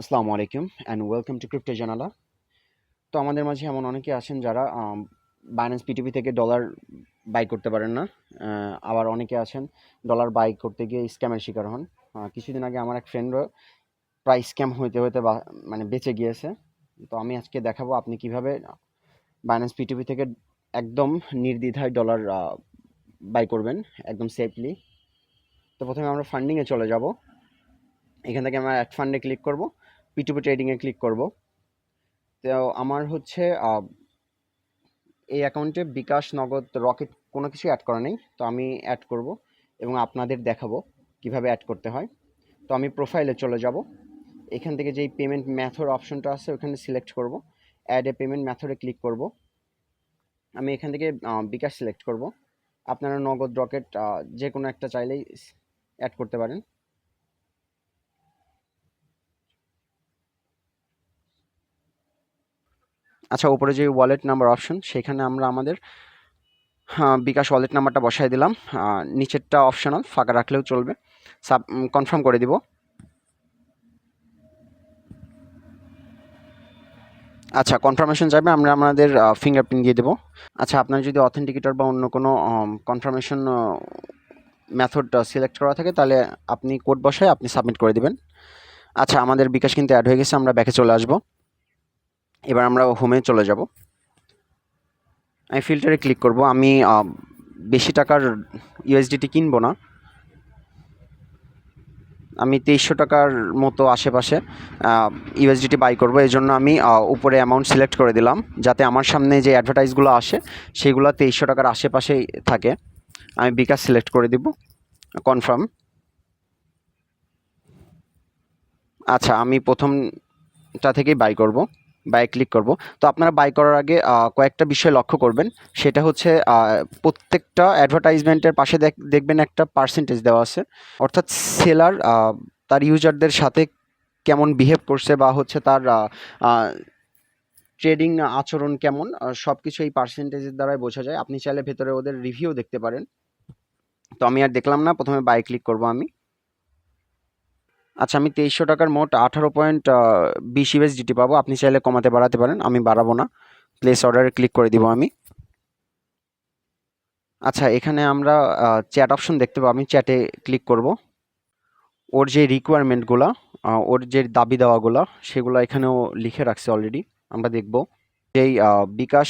আসসালামু আলাইকুম and welcome to crypto জানালা তো আমাদের মাঝে এমন অনেকে আছেন যারা বাইন্যান্স পিটিপি থেকে ডলার বাই করতে পারেন না। আবার অনেকে আছেন ডলার বাই করতে গিয়ে স্ক্যামের শিকার হন। কিছুদিন আগে আমার এক ফ্রেন্ডও প্রায় স্ক্যাম হইতে হইতে মানে বেঁচে গিয়েছে। তো আমি আজকে দেখাবো আপনি কীভাবে বাইন্যান্স পিটিপি থেকে একদম নির্দ্বিধায় ডলার বাই করবেন, একদম সেফলি তো প্রথমে আমরা ফান্ডিংয়ে চলে যাব। এখান থেকে আমরা অ্যাড ফান্ডে ক্লিক করব। পিটুপি ট্রেডিংয়ে ক্লিক করব। তো আমার হচ্ছে এই অ্যাকাউন্টে বিকাশ, নগদ, রকেট কোনো কিছু অ্যাড করা নেই। তো আমি অ্যাড করব এবং আপনাদের দেখাবো কীভাবে অ্যাড করতে হয়। তো আমি প্রোফাইলে চলে যাব। এখান থেকে যেই পেমেন্ট ম্যাথড অপশনটা আছে, ওখানে সিলেক্ট করব। অ্যাড এ পেমেন্ট ম্যাথডে ক্লিক করব। আমি এখান থেকে বিকাশ সিলেক্ট করব। আপনারা নগদ, রকেট যে কোনো একটা চাইলেই অ্যাড করতে পারেন। আচ্ছা উপরে যে ওয়ালেট নাম্বার অপশন সেখানে আমরা আমাদের হ্যাঁ, বিকাশ ওয়ালেট নাম্বারটা বসাই দিলাম। নিচেরটা অপশনাল ফাঁকা রাখলেও চলবে। সাব কনফার্ম করে দিব। আচ্ছা কনফার্মেশন যাবে আমরা আমাদের ফিঙ্গারপ্রিন্ট দিয়ে দেবো। আচ্ছা আপনার যদি অথেন্টিকেটর বা অন্য কোনো কনফার্মেশন মেথড সিলেক্ট করা থাকে তাহলে আপনি কোড বসায় আপনি সাবমিট করে দিবেন। আচ্ছা আমাদের বিকাশ কিন্তু অ্যাড হয়ে গেছে আমরা ব্যাকে চলে আসব। এবার আমরা হোমে চলে যাব। আমি ফিল্টারে ক্লিক করব। আমি বেশি টাকার ইউএসডিটি কিনবো না। আমি তেইশশো টাকার মতো আশেপাশে ইউএসডিটি বাই করব। এই জন্য আমি উপরে অ্যামাউন্ট সিলেক্ট করে দিলাম। যাতে আমার সামনে যে অ্যাডভার্টাইজগুলো আসে, সেগুলো তেইশশো টাকার আশেপাশেই থাকে। আমি বিকাশ সিলেক্ট করে দিব। কনফার্ম আচ্ছা আমি প্রথমটা থেকেই বাই করব। বাই ক্লিক করব। তো আপনারা বাই করার আগে কয়েকটা বিষয় লক্ষ্য করবেন। সেটা হচ্ছে প্রত্যেকটা অ্যাডভার্টাইজমেন্টের পাশে দেখ- দেখবেন একটা পার্সেন্টেজ দেওয়া আছে। অর্থাৎ সেলার তার ইউজারদের সাথে কেমন বিহেভ করছে বা হচ্ছে তার ট্রেডিং আচরণ কেমন সব কিছু এই পার্সেন্টেজের দ্বারাই বোঝা যায়। আপনি চাইলে ভেতরে ওদের রিভিউ দেখতে পারেন। তো আমি আর দেখলাম না, প্রথমে বাই ক্লিক করব আমি। আচ্ছা আমি তেইশশো টাকার মোট আঠারো পয়েন্ট বিশ ইউএসডিটি পাবো। আপনি চাইলে কমাতে বাড়াতে পারেন, আমি বাড়াবো না। প্লেস অর্ডারে ক্লিক করে দিব আমি। আচ্ছা এখানে আমরা চ্যাট অপশন দেখতে পাবো। আমি চ্যাটে ক্লিক করব। ওর যে রিকোয়ারমেন্টগুলো ওর যে দাবি দেওয়াগুলো সেগুলো এখানেও লিখে রাখছে অলরেডি আমরা দেখব। যেই বিকাশ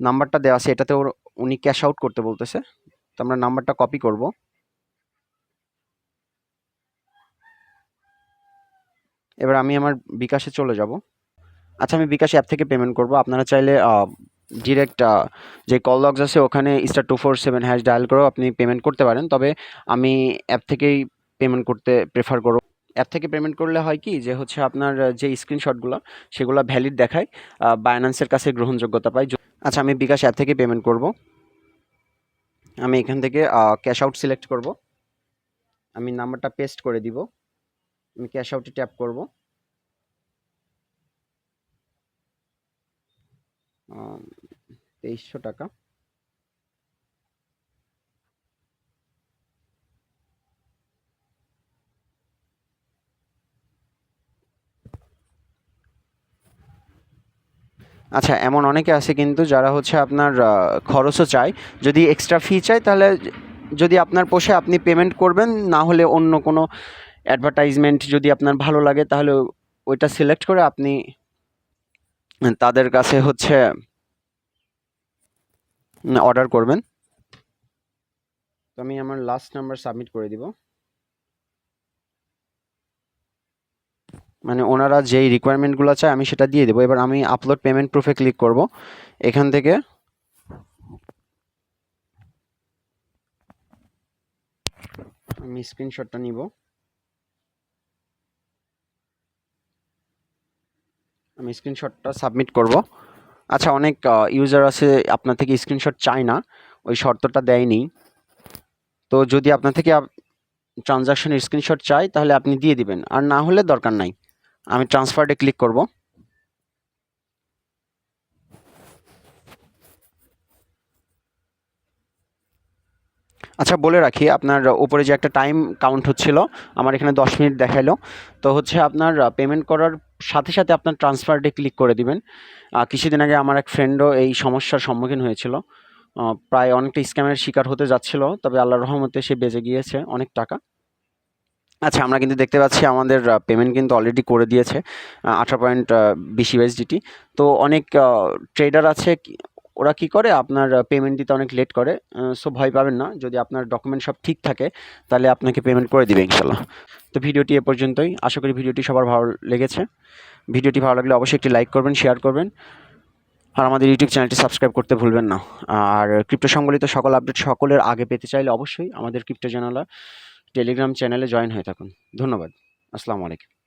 নাম্বারটা দেওয়া আছে, এটাতে ওর, উনি ক্যাশ আউট করতে বলতেছে। তো আমরা নাম্বারটা কপি করব। এবার আমি আমার বিকাশে চলে যাব। আচ্ছা আমি বিকাশ অ্যাপ থেকে পেমেন্ট করব। আপনারা চাইলে ডিরেক্ট যে কল লগস আছে, ওখানে star two four seven hash dial করেও আপনি পেমেন্ট করতে পারেন। তবে আমি অ্যাপ থেকেই পেমেন্ট করতে প্রেফার করব। অ্যাপ থেকে পেমেন্ট করলে হয় কি, যে হচ্ছে আপনার যে স্ক্রিনশটগুলো সেগুলো ভ্যালিড দেখায় বাইন্যান্সের কাছে গ্রহণযোগ্যতা পায়। আচ্ছা আমি বিকাশ অ্যাপ থেকে পেমেন্ট করব। আমি এখান থেকে ক্যাশ আউট সিলেক্ট করব। আমি নাম্বারটা পেস্ট করে দিব। আমি ক্যাশ আউটে ট্যাপ করব। তেইশশো টাকা। আচ্ছা এমন অনেকে আছে কিন্তু যারা হচ্ছে আপনার খরচও চায়। যদি এক্সট্রা ফি চায় তাহলে যদি আপনার পোষে আপনি পেমেন্ট করবেন, না হলে অন্য কোনো অ্যাডভার্টাইজমেন্ট যদি আপনার ভালো লাগে, তাহলে ওইটা সিলেক্ট করে আপনি তাদের কাছে হচ্ছে অর্ডার করবেন। তো আমি আমার লাস্ট নাম্বার সাবমিট করে দিব। মানে ওনারা যেই রিকোয়ারমেন্টগুলো চায়, আমি সেটা দিয়ে দেবো। এবার আমি আপলোড পেমেন্ট প্রুফে ক্লিক করব। এখান থেকে আমি স্ক্রিনশটটা নিব। আমি স্ক্রিনশটটা সাবমিট করব। আচ্ছা অনেক ইউজার আছে, আপনার থেকে স্ক্রিনশট চায় না, ওই শর্তটা দেয়নি। তো যদি আপনার থেকে ট্রানজাকশনের স্ক্রিনশট চাই তাহলে আপনি দিয়ে দিবেন। আর না হলে দরকার নাই। আমি ট্রান্সফারে ক্লিক করব। আচ্ছা বলে রাখি, আপনার উপরে যে একটা টাইম কাউন্ট হচ্ছিল, আমার এখানে দশ মিনিট দেখাইলো। তো হচ্ছে আপনার পেমেন্ট করার সাথে সাথে আপনার ট্রান্সফারটি ক্লিক করে দিবেন। কিছুদিন আগে আমার এক ফ্রেন্ডও এই সমস্যার সম্মুখীন হয়েছিল। প্রায় অনেকটা স্ক্যামের শিকার হতে যাচ্ছিল, তবে আল্লাহর রহমতে সে বেজে গিয়েছে অনেক টাকা। আচ্ছা আমরা কিন্তু দেখতে পাচ্ছি আমাদের পেমেন্ট কিন্তু অলরেডি করে দিয়েছে আঠারো পয়েন্ট বিশ ইউএসডিটি তো অনেক ট্রেডার আছে ওরা কি করে? আপনার পেমেন্ট দিতে অনেক লেট করে সো ভয় পাবেন না। যদি আপনার ডকুমেন্ট সব ঠিক থাকে, তাহলে আপনাকে পেমেন্ট করে দিবে ইনশাল্লাহ। তো ভিডিওটি এ পর্যন্তই। আশা করি ভিডিওটি সবার ভালো লেগেছে। ভিডিওটি ভালো লাগলে অবশ্যই একটি লাইক করবেন শেয়ার করবেন। আর আমাদের ইউটিউব চ্যানেলটি সাবস্ক্রাইব করতে ভুলবেন না। আর ক্রিপ্টো সম্বলিত সকল আপডেট সকলের আগে পেতে চাইলে অবশ্যই আমাদের ক্রিপ্টো জানালা টেলিগ্রাম চ্যানেলে জয়েন হয়ে থাকুন। ধন্যবাদ। আসসালামু আলাইকুম।